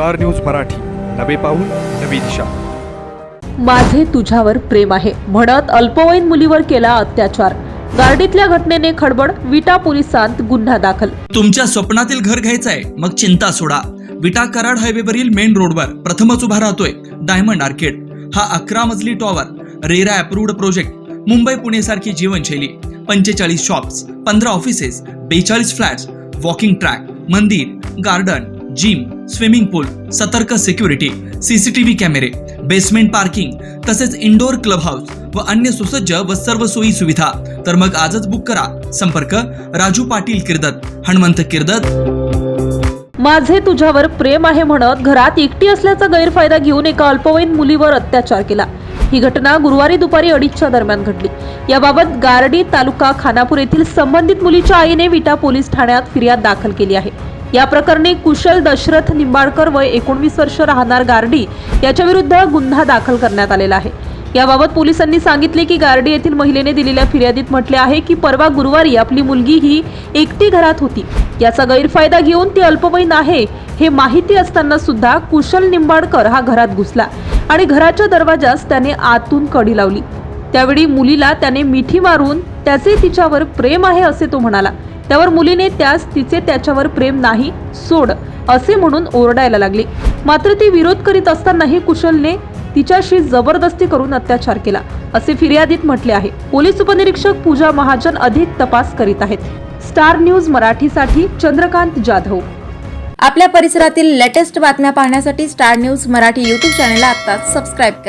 Star news Marathi. नवे पाऊल नवी दिशा. माझे तुझ्यावर प्रेम आहे म्हणत अल्पवयीन मुलीवर केला अत्याचार. गार्डीतल्या घटनेने खडबड विटा पोलिसांत गुन्हा दाखल. तुमच्या स्वप्नातील घर घ्यायचंय मग चिंता सोडा. विटा कराड हायवेवरील मेन रोडवर प्रथमच उभा राहतोय डायमंड आर्केड. हा अकरा मजली tower RERA approved project Mumbai Pune सारखी जीवनशैली. पंचेचाळीस शॉप्स पंधरा ऑफिसेस बेचाळीस फ्लॅट्स वॉकिंग ट्रॅक मंदिर गार्डन जिम स्विमिंग पूल सतर्क सिक्युरिटी सीसीटीव्ही कॅमेरे बेसमेंट पार्किंग तसेच इंडोर क्लब हाऊस व अन्य सुसज्ज व सर्व सोयी सुविधा. तर मग आजच बुक करा. संपर्क राजू पाटील किर्दत हनुमंत किर्दत. माझे तुझ्यावर प्रेम आहे म्हणत घरात एकटी असल्याचा गैरफायदा घेऊन एका अल्पवयीन मुलीवर अत्याचार केला. ही घटना गुरुवारी दुपारी अडीचच्या दरम्यान घडली. याबाबत गारडी तालुका खानापूर येथील संबंधित मुलीच्या आईने विटा पोलीस ठाण्यात फिर्याद दाखल केली आहे. या प्रकरणी कुशल दशरथ निंबाळकर वय एकोणवीस वर्ष राहणार गारडी याच्याविरुद्ध गुन्हा दाखल करण्यात आलेला आहे. याबाबत पोलिसांनी सांगितले की गारडी येथील महिलेने दिलेल्या फिर्यादीत म्हटले आहे की परवा गुरुवारी आपली मुलगी ही एकटी घरात होती. याचा गैरफायदा घेऊन ती अल्पवयीन आहे हे माहिती असताना सुद्धा कुशल निंबाडकर हा घरात घुसला आणि घराच्या दरवाजास त्याने आतून कडी लावली. त्यावेळी मुलीला त्याने मिठी मारून त्याचे तिच्यावर प्रेम आहे असे तो म्हणाला. त्यावर मुलीने त्यास तिचे त्याच्यावर प्रेम नाही सोड असे म्हणून ओरडायला लागली. मात्र ती विरोध करीत असतानाही कुशलने तिच्याशी जबरदस्ती करून अत्याचार केला. असे फिर्यादीत म्हटले आहे. पोलीस उपनिरीक्षक पूजा महाजन अधिक तपास करीत आहेत. स्टार न्यूज मराठीसाठी चंद्रकांत जाधव. आपल्या परिसरातील लेटेस्ट बातम्या पाहण्यासाठी स्टार न्यूज मराठी यूट्यूब चॅनलला आता सबस्क्राईब करा.